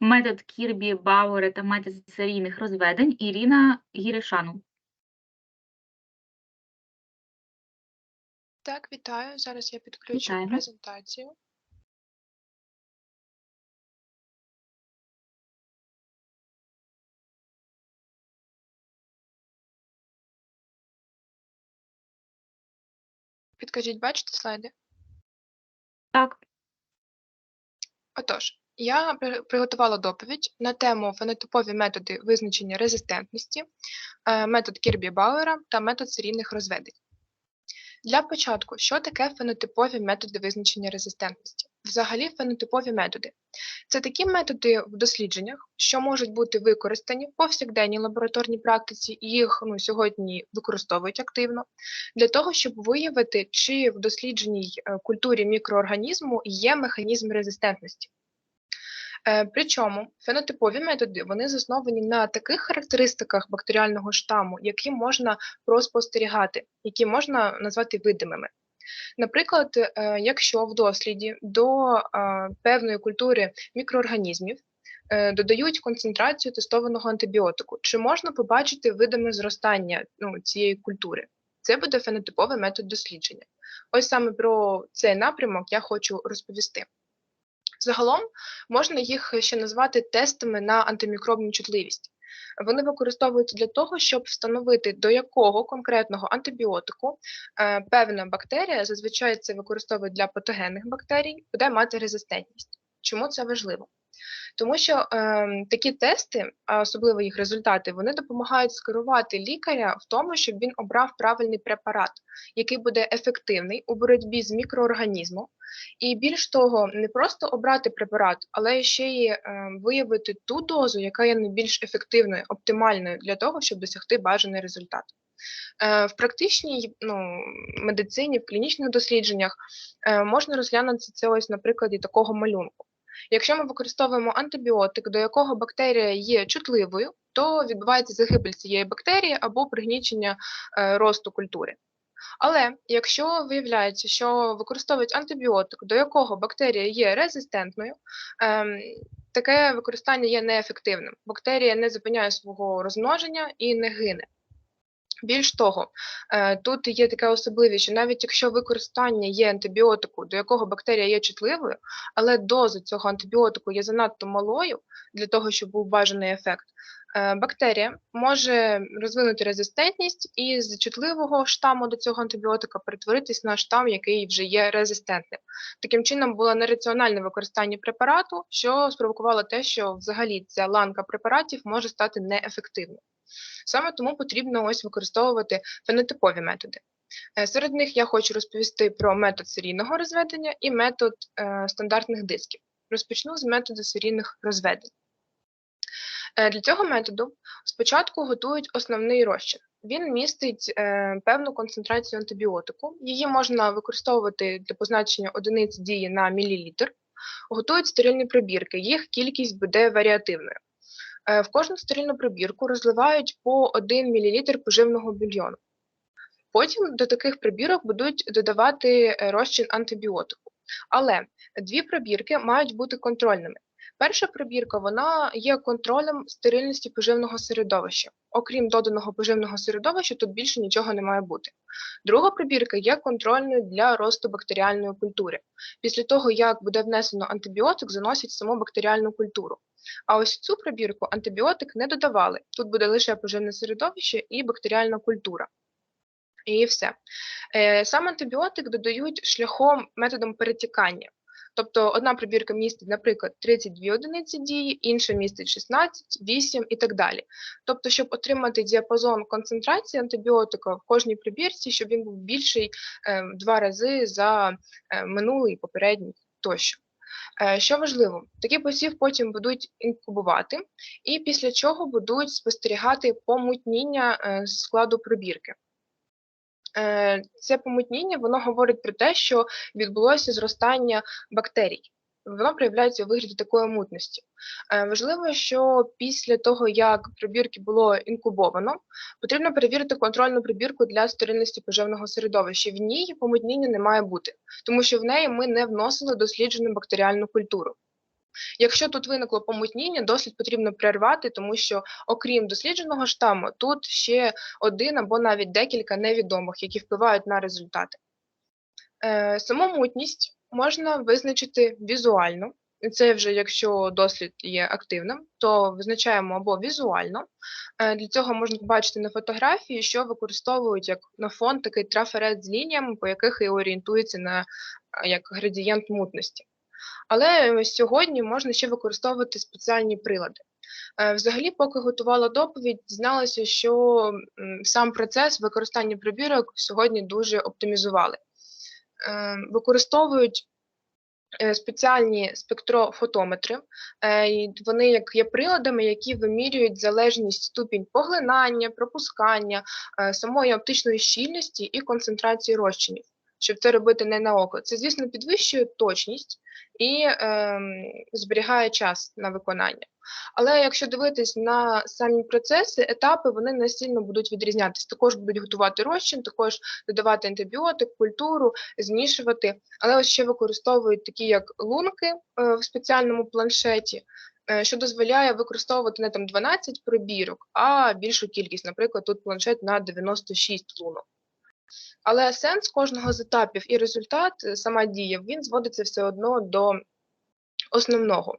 метод Кірбі, Бауера та метод серійних розведень Ірина Гіришану. Так, вітаю. Зараз я підключу Вітаємо. презентацію. Підкажіть, бачите слайди? Так, Отож, я приготувала доповідь на тему фенотипові методи визначення резистентності, е, метод Кірбі Бауера та метод серійних розведень. Для початку, що таке фенотипові методи визначення резистентності? Взагалі, фенотипові методи це такі методи в дослідженнях, що можуть бути використані в повсякденній лабораторній практиці, і їх ну, сьогодні використовують активно, для того, щоб виявити, чи в дослідженій е, культурі мікроорганізму є механізм резистентності. Е, Причому фенотипові методи вони засновані на таких характеристиках бактеріального штаму, які можна проспостерігати, які можна назвати видимими. Наприклад, е, якщо в досліді до е, певної культури мікроорганізмів додають концентрацію тестованого антибіотику, чи можна побачити видиме зростання ну, цієї культури? Це буде фенотиповий метод дослідження. Ось саме про цей напрямок я хочу розповісти. Загалом можна їх ще назвати тестами на антимікробну чутливість. Вони використовуються для того, щоб встановити, до якого конкретного антибіотику е, певна бактерія, зазвичай це використовують для патогенних бактерій, буде мати резистентність. Чому це важливо? Тому що е, такі тести, особливо їх результати, вони допомагають скерувати лікаря в тому, щоб він обрав правильний препарат, який буде ефективний у боротьбі з мікроорганізмом, і більш того, не просто обрати препарат, але ще й е, виявити ту дозу, яка є найбільш ефективною, оптимальною для того, щоб досягти бажаний результат. Е, В практичній ну, медицині, в клінічних дослідженнях е, можна розглянути це ось на прикладі такого малюнку. Якщо ми використовуємо антибіотик, до якого бактерія є чутливою, то відбувається загибель цієї бактерії або пригнічення е, росту культури. Але якщо виявляється, що використовують антибіотик, до якого бактерія є резистентною, ем, таке використання є неефективним. Бактерія не зупиняє свого розмноження і не гине. Більш того, е, тут є така особливість, що навіть якщо використання є антибіотику, до якого бактерія є чутливою, але доза цього антибіотику є занадто малою для того, щоб був бажаний ефект, е, бактерія може розвинути резистентність і з чутливого штаму до цього антибіотика перетворитись на штам, який вже є резистентним. Таким чином було нераціональне використання препарату, що спровокувало те, що взагалі ця ланка препаратів може стати неефективною. Саме тому потрібно ось використовувати фенотипові методи. Е, Серед них я хочу розповісти про метод серійного розведення і метод е, стандартних дисків. Розпочну з методу серійних розведень. Е, Для цього методу спочатку готують основний розчин. Він містить е, певну концентрацію антибіотику. Її можна використовувати для позначення одиниць дії на мілілітр. Готують стерильні пробірки, їх кількість буде варіативною. Е, В кожну стерильну пробірку розливають по 1 мл поживного бульйону. Потім до таких прибірок будуть додавати е, розчин антибіотику. Але дві пробірки мають бути контрольними. Перша пробірка вона є контролем стерильності поживного середовища. Окрім доданого поживного середовища, тут більше нічого не має бути. Друга пробірка є контрольною для росту бактеріальної культури. Після того, як буде внесено антибіотик, заносять саму бактеріальну культуру. А ось цю пробірку антибіотик не додавали. Тут буде лише поживне середовище і бактеріальна культура. І все. Е, Сам антибіотик додають шляхом методом перетікання. Тобто одна пробірка містить, наприклад, 32 одиниці дії, інша містить 16, 8 і так далі. Тобто, щоб отримати діапазон концентрації антибіотика в кожній пробірці, щоб він був більший е, два рази за е, минулий попередній тощо. Е, Що важливо, такий посів потім будуть інкубувати, і після чого будуть спостерігати помутніння е, складу пробірки. Е, Це помутніння воно говорить про те, що відбулося зростання бактерій. Воно проявляється у вигляді такої мутності. Е, Важливо, що після того, як пробірки було інкубовано, потрібно перевірити контрольну пробірку для стерильності поживного середовища. В ній помутніння не має бути, тому що в неї ми не вносили досліджену бактеріальну культуру. Якщо тут виникло помутніння, дослід потрібно перервати, тому що, окрім дослідженого штаму, тут ще один або навіть декілька невідомих, які впливають на результати. Е, Саму мутність можна визначити візуально. Це вже якщо дослід є активним, то визначаємо або візуально. Е, Для цього можна побачити на фотографії, що використовують як на фон такий трафарет з лініями, по яких і орієнтується на як градієнт мутності. Але сьогодні можна ще використовувати спеціальні прилади. Е, Взагалі, поки готувала доповідь, дізналася, що сам процес використання пробірок сьогодні дуже оптимізували. Е, Використовують е, спеціальні спектрофотометри. Вони як є приладами, які вимірюють залежність ступінь поглинання, пропускання, самої оптичної щільності і концентрації розчинів. Щоб це робити не на око. Це, звісно, підвищує точність і ем, зберігає час на виконання. Але якщо дивитись на самі процеси, етапи вони не сильно будуть відрізнятися. Також будуть готувати розчин, також додавати антибіотик, культуру, змішувати. Але ось ще використовують такі як лунки е, в спеціальному планшеті, е, що дозволяє використовувати не там 12 пробірок, а більшу кількість. Наприклад, тут планшет на 96 лунок. Але сенс кожного з етапів і результат, е, сама дія, він зводиться все одно до основного.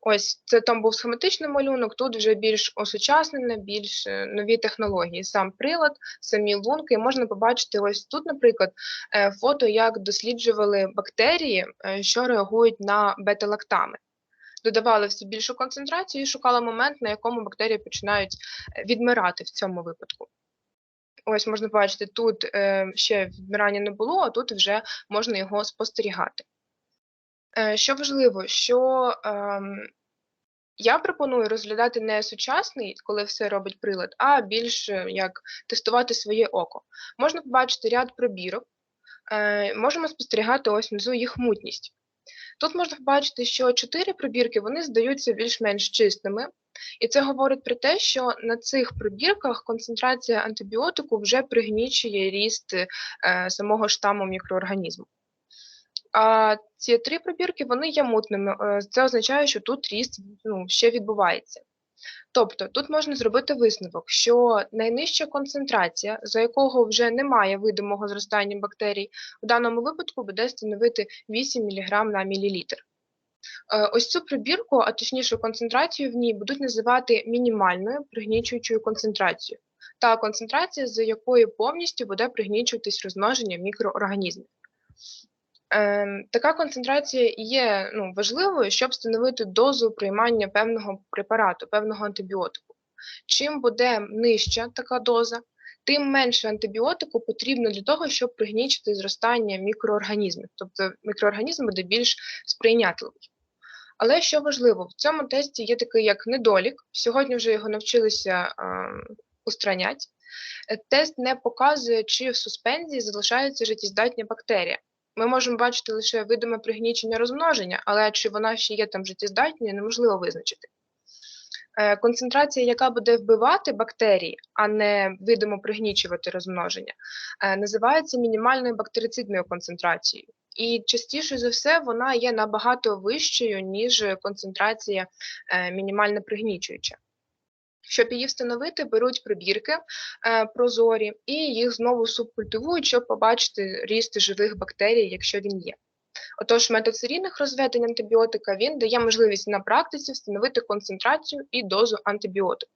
Ось це там був схематичний малюнок, тут вже більш осучаснене, більш е, нові технології. Сам прилад, самі лунки. Можна побачити ось тут, наприклад, е, фото, як досліджували бактерії, що реагують на бета-лактами. Додавали все більшу концентрацію і шукали момент, на якому бактерії починають відмирати в цьому випадку. Ось можна бачити, тут е, ще відмирання не було, а тут вже можна його спостерігати. Е, Що важливо, що ем, я пропоную розглядати не сучасний, коли все робить прилад, а більш е, як тестувати своє око. Можна побачити ряд пробірок, можемо спостерігати ось внизу їх мутність. Тут можна побачити, що чотири пробірки вони здаються більш-менш чистими, і це говорить про те, що на цих пробірках концентрація антибіотику вже пригнічує ріст е, самого штаму мікроорганізму. А ці три пробірки вони є мутними. е, Це означає, що тут ріст ну, ще відбувається. Тобто тут можна зробити висновок, що найнижча концентрація, за якого вже немає видимого зростання бактерій, в даному випадку буде становити 8 мг на мілілітр. Е, Ось цю прибірку, а точніше концентрацію в ній будуть називати мінімальною пригнічуючою концентрацією, та концентрація, за якою повністю буде пригнічуватись розмноження мікроорганізмів. Ем, така концентрація є ну, важливою, щоб встановити дозу приймання певного препарату, певного антибіотику. Чим буде нижча така доза, тим менше антибіотику потрібно для того, щоб пригнічити зростання мікроорганізмів, тобто мікроорганізм буде більш сприйнятливий. Але що важливо, в цьому тесті є такий як недолік. Сьогодні вже його навчилися устраняти. Е, Тест не показує, чи в суспензії залишається життєздатня бактерія. Ми можемо бачити лише видиме пригнічення розмноження, але чи вона ще є там життєздатною, неможливо визначити. Е, Концентрація, яка буде вбивати бактерії, а не видимо пригнічувати розмноження, е, називається мінімальною бактерицидною концентрацією. І частіше за все вона є набагато вищою, ніж концентрація е, мінімально пригнічуюча. Щоб її встановити, беруть пробірки е, прозорі і їх знову субкультивують, щоб побачити ріст живих бактерій, якщо він є. Отож, метод серійних розведень антибіотика він дає можливість на практиці встановити концентрацію і дозу антибіотику.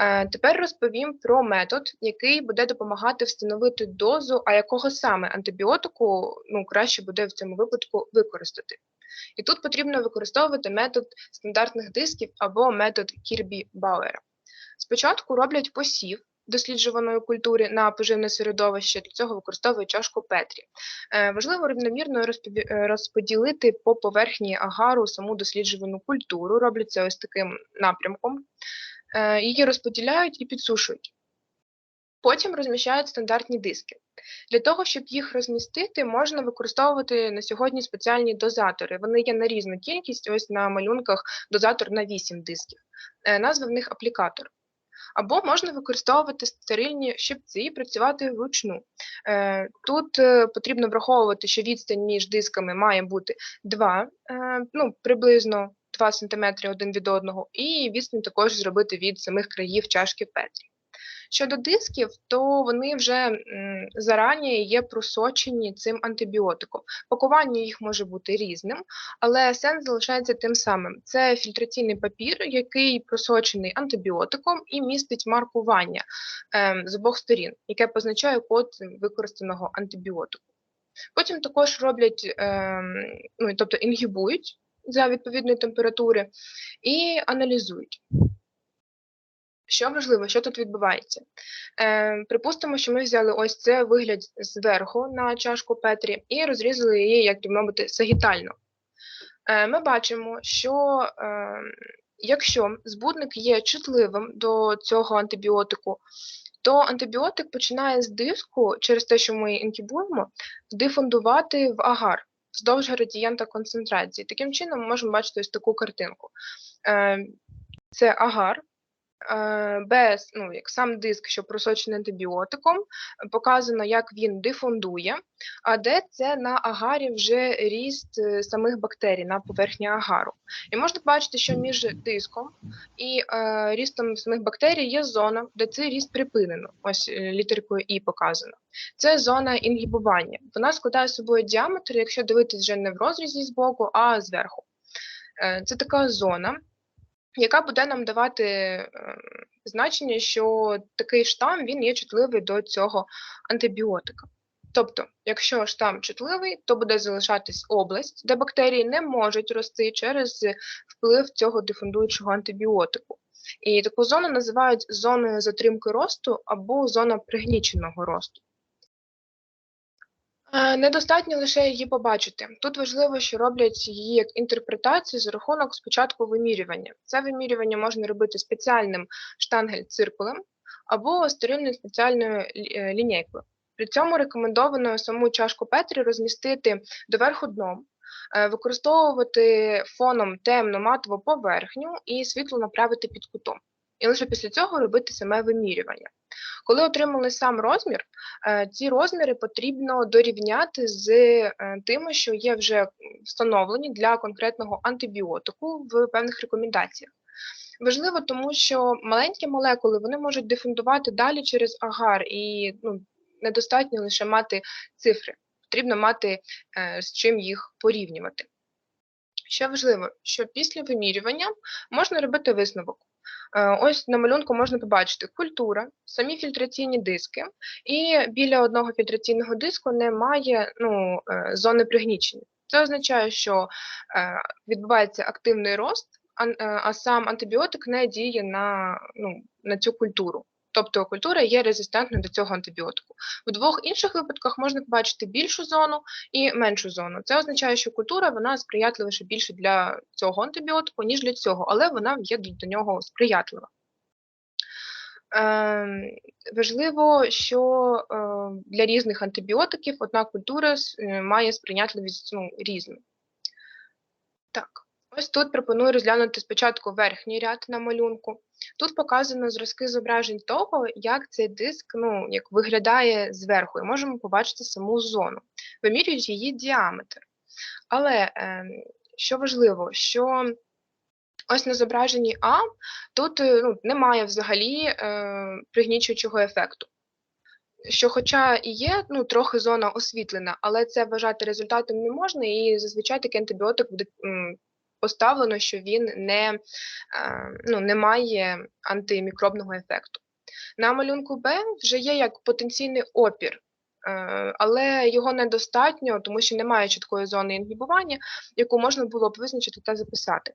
Е, Тепер розповім про метод, який буде допомагати встановити дозу, а якого саме антибіотику ну, краще буде в цьому випадку використати. І тут потрібно використовувати метод стандартних дисків або метод Кірбі-Бауера. Спочатку роблять посів досліджуваної культури на поживне середовище, для цього використовують чашку Петрі. Е, Важливо рівномірно е, розподілити по поверхні агару саму досліджувану культуру, роблять це ось таким напрямком. Е, Її розподіляють і підсушують. Потім розміщають стандартні диски. Для того, щоб їх розмістити, можна використовувати на сьогодні спеціальні дозатори. Вони є на різну кількість, ось на малюнках дозатор на 8 дисків. Назва в них аплікатор. Або можна використовувати стерильні щипці і працювати вручну. Е, Тут е, потрібно враховувати, що відстань між дисками має бути 2, ну, приблизно 2 см один від одного, і відстань також зробити від самих країв чашки Петрі. Щодо дисків, то вони вже зарані є просочені цим антибіотиком. Пакування їх може бути різним, але сенс залишається тим самим. Це фільтраційний папір, який просочений антибіотиком і містить маркування ем, з обох сторін, яке позначає код використаного антибіотику. Потім також роблять, ем, ну, тобто інгібують за відповідної температури і аналізують. Що важливо, що тут відбувається? Е, припустимо, що ми взяли ось це вигляд зверху на чашку Петрі і розрізали її, як мовити, сагітально. Е, ми бачимо, що е, якщо збудник є чутливим до цього антибіотику, то антибіотик починає з диску, через те, що ми інкібуємо, дифундувати в агар вздовж градієнта концентрації. Таким чином ми можемо бачити ось таку картинку. Е, Це агар, без, ну, як сам диск, що просочений антибіотиком, показано, як він дифундує, а де це на агарі вже ріст е, самих бактерій на поверхні агару. І можна бачити, що між диском і е, рістом самих бактерій є зона, де цей ріст припинено. Ось е, літеркою І показано. Це зона інгібування. Вона складає собою діаметр, якщо дивитись вже не в розрізі з боку, а зверху. Е, Це така зона, яка буде нам давати е, значення, що такий штам він є чутливий до цього антибіотика. Тобто, якщо штам чутливий, то буде залишатись область, де бактерії не можуть рости через вплив цього дифундуючого антибіотику. І таку зону називають зоною затримки росту або зона пригніченого росту. Недостатньо лише її побачити. Тут важливо, що роблять її як інтерпретацію за рахунок спочатку вимірювання. Це вимірювання можна робити спеціальним штангель-циркулем або стерильною спеціальною е, лінійкою. При цьому рекомендовано саму чашку Петрі розмістити доверху дном, е, використовувати фоном темну матову поверхню і світло направити під кутом. І лише після цього робити саме вимірювання. Коли отримали сам розмір, е, ці розміри потрібно дорівняти з е, тими, що є вже встановлені для конкретного антибіотику в певних рекомендаціях. Важливо, тому що маленькі молекули вони можуть дифундувати далі через агар, і ну, недостатньо лише мати цифри, потрібно мати е, з чим їх порівнювати. Що важливо, що після вимірювання можна робити висновок. Е, Ось на малюнку можна побачити культура, самі фільтраційні диски, і біля одного фільтраційного диску немає ну, е, зони пригнічення. Це означає, що е, відбувається активний рост, а, сам антибіотик не діє на, ну, на цю культуру. Тобто культура є резистентною до цього антибіотику. В двох інших випадках можна побачити більшу зону і меншу зону. Це означає, що культура вона сприятливіше більше для цього антибіотику, ніж для цього, але вона є до нього сприятлива. Ем, важливо, що е, для різних антибіотиків одна культура е, має сприйнятливість ну, різну. Так, ось тут пропоную розглянути спочатку верхній ряд на малюнку. Тут показано зразки зображень того, як цей диск ну, як виглядає зверху, і можемо побачити саму зону. Вимірюють її діаметр. Але ем, що важливо, що ось на зображенні А тут е, ну, немає взагалі е, пригнічуючого ефекту. Що, хоча і є ну, трохи зона освітлена, але це вважати результатом не можна, і зазвичай такий антибіотик буде поставлено, що він не, е, ну, не має антимікробного ефекту. На малюнку Б вже є як потенційний опір, е, але його недостатньо, тому що немає чіткої зони інгібування, яку можна було б визначити та записати.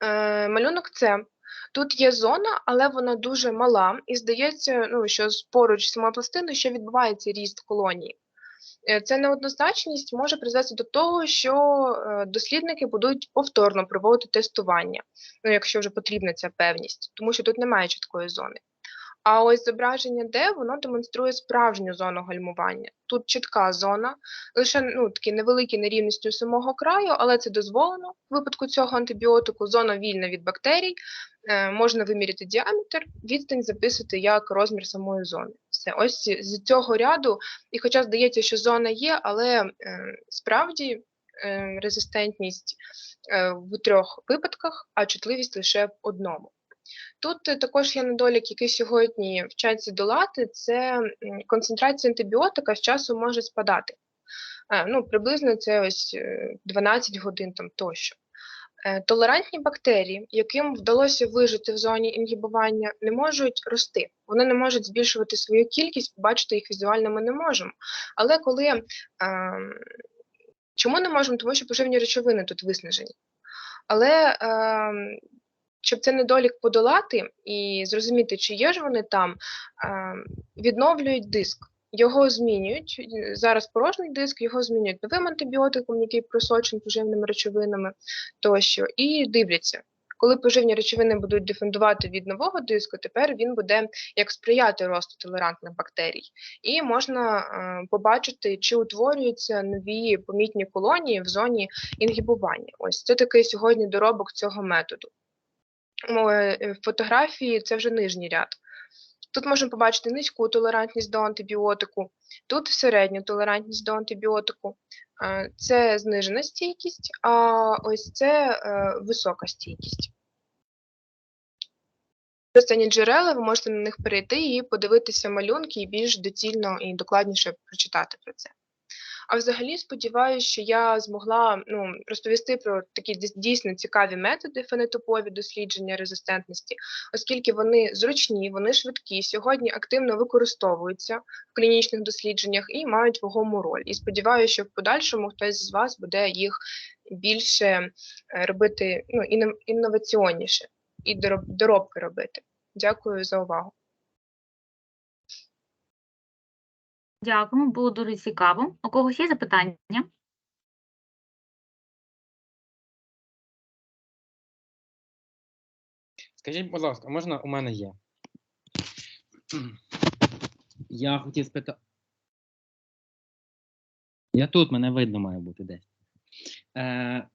Е, малюнок С. Тут є зона, але вона дуже мала, і здається, ну, що поруч з самою пластиною ще відбувається ріст колонії. Е, Ця неоднозначність може призвести до того, що е, дослідники будуть повторно проводити тестування, ну, якщо вже потрібна ця певність, тому що тут немає чіткої зони. А ось зображення Д, воно демонструє справжню зону гальмування. Тут чітка зона, лише ну, такі невеликі нерівності у самого краю, але це дозволено в випадку цього антибіотику. Зона вільна від бактерій, е, можна виміряти діаметр, відстань записати як розмір самої зони. Все, ось з цього ряду, і хоча здається, що зона є, але е, справді е, резистентність е, в трьох випадках, а чутливість лише в одному. Тут е, також є недолік, який сьогодні вчаться долати, це концентрація антибіотика з часу може спадати. Е, Ну, приблизно це ось е, 12 годин там тощо. Е, Толерантні бактерії, яким вдалося вижити в зоні інгібування, не можуть рости. Вони не можуть збільшувати свою кількість, побачити їх візуально ми не можемо. Але коли ем, чому не можемо? Тому що поживні речовини тут виснажені. Але ем, щоб цей недолік подолати і зрозуміти, чи є ж вони там, відновлюють диск. Його змінюють зараз порожній диск, його змінюють новим антибіотиком, який просочений поживними речовинами тощо, і дивляться. Коли поживні речовини будуть дефендувати від нового диску, тепер він буде як сприяти росту толерантних бактерій, і можна е, побачити, чи утворюються нові помітні колонії в зоні інгібування. Ось це такий сьогодні доробок цього методу. М, е, В фотографії це вже нижній ряд. Тут можна побачити низьку толерантність до антибіотику, тут середню толерантність до антибіотику. Е, Це знижена стійкість, а ось це е, висока стійкість. Використані джерела, ви можете на них перейти і подивитися малюнки і більш доцільно і докладніше прочитати про це. А взагалі сподіваюся, що я змогла ну, розповісти про такі дійс- дійсно цікаві методи фенотипові дослідження резистентності, оскільки вони зручні, вони швидкі, сьогодні активно використовуються в клінічних дослідженнях і мають вагому роль. І сподіваюся, що в подальшому хтось з вас буде їх більше е, робити ну, інноваційніше і дороб- доробки робити. Дякую за увагу. Дякуємо, було дуже цікаво. У когось є запитання? Скажіть, будь ласка, можна у мене є? Я хотів спитати. Я тут, мене видно має бути десь. Е,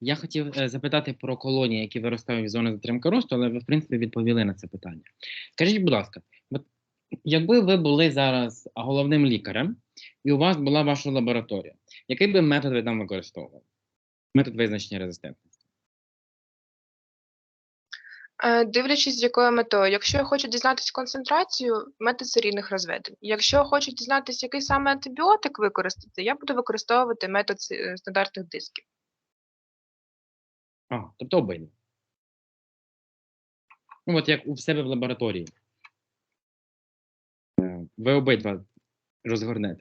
я хотів е, запитати про колонії, які виростають в зоні затримки росту, але ви, в принципі, відповіли на це питання. Скажіть, будь ласка, якби ви були зараз головним лікарем, і у вас була ваша лабораторія, який би метод ви там використовували? Метод визначення резистентності. Е, Дивлячись, з якою метою. Якщо я хочу дізнатися концентрацію, метод серійних розведень. Якщо я хочу дізнатися, який саме антибіотик використати, я буду використовувати метод е, стандартних дисків. А, тобто обидва. Ну, от як у себе в лабораторії. Ви обидва розгорнете.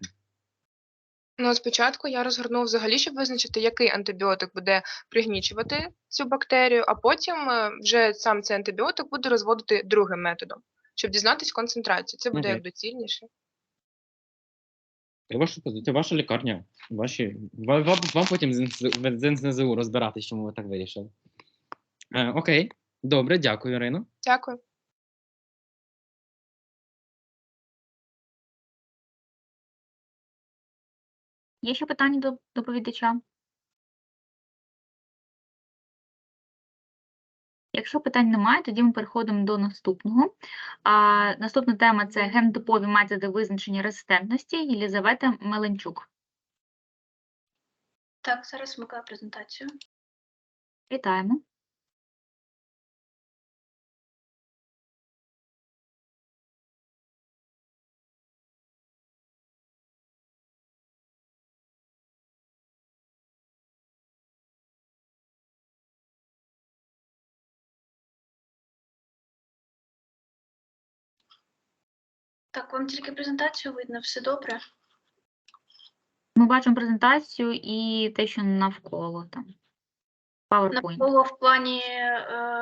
Ну, спочатку я розгорнув взагалі, щоб визначити, який антибіотик буде пригнічувати цю бактерію, а потім е, вже сам цей антибіотик буде розводити другим методом, щоб дізнатися концентрацію. Це буде як доцільніше. Це ваша позиція, ваша лікарня. Ваші, вам, вам потім з НСЗУ розбиратись, чому ви так вирішили. Е, окей, добре, дякую, Ірино. Дякую. Є ще питання до доповідача? Якщо питань немає, тоді ми переходимо до наступного. А, наступна тема це гендопові методи визначення резистентності Єлізавета Меленчук. Так, зараз вмикаю презентацію. Вітаємо. Так, вам тільки презентацію видно, все добре. Ми бачимо презентацію і те, що навколо там. PowerPoint. Навколо в плані е,